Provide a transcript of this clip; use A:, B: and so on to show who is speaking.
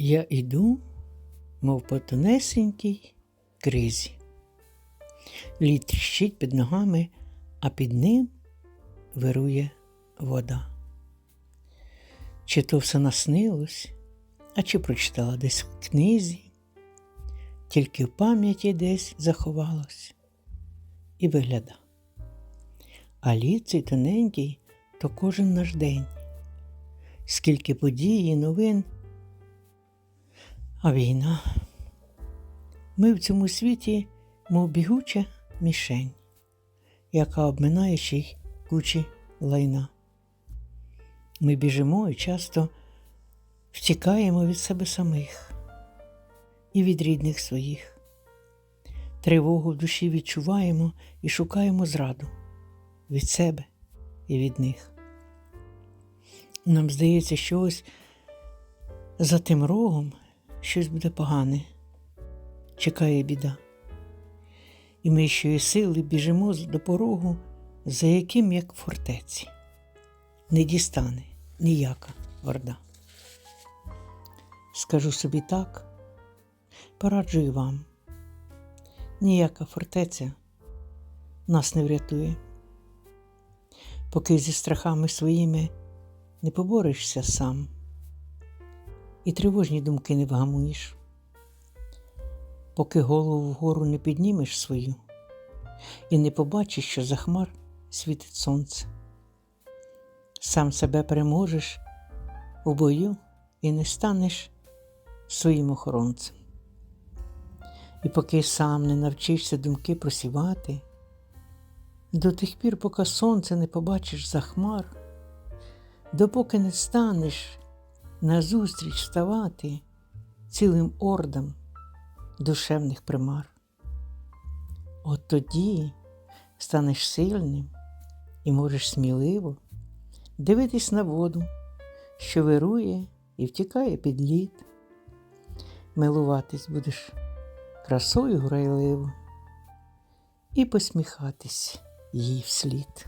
A: Я іду, мов по тонесенькій кризі. Лід тріщить під ногами, а під ним вирує вода. Чи то все наснилось, а чи прочитала десь в книзі, тільки в пам'яті десь заховалось і вигляда. А лід цей тоненький то кожен наш день, скільки подій і новин. А війна. Ми в цьому світі, мов бігуча мішень, яка обминає ще й кучі лайна. Ми біжимо і часто втікаємо від себе самих і від рідних своїх. Тривогу в душі відчуваємо і шукаємо зраду від себе і від них. Нам здається, що ось за тим рогом щось буде погане, чекає біда. І ми щої сили біжимо до порогу, за яким, як фортеці, не дістане ніяка орда. Скажу собі так, пораджую вам, ніяка фортеця нас не врятує, поки зі страхами своїми не поборешся сам і тривожні думки не вгамуєш, поки голову вгору не піднімеш свою і не побачиш, що за хмар світить сонце. Сам себе переможеш у бою і не станеш своїм охоронцем. І поки сам не навчишся думки просівати, до тих пір, поки сонце не побачиш за хмар, допоки не станеш назустріч ставати цілим ордам душевних примар. От тоді станеш сильним і можеш сміливо дивитись на воду, що вирує і втікає під лід. Милуватись будеш красою грайливо і посміхатись їй вслід.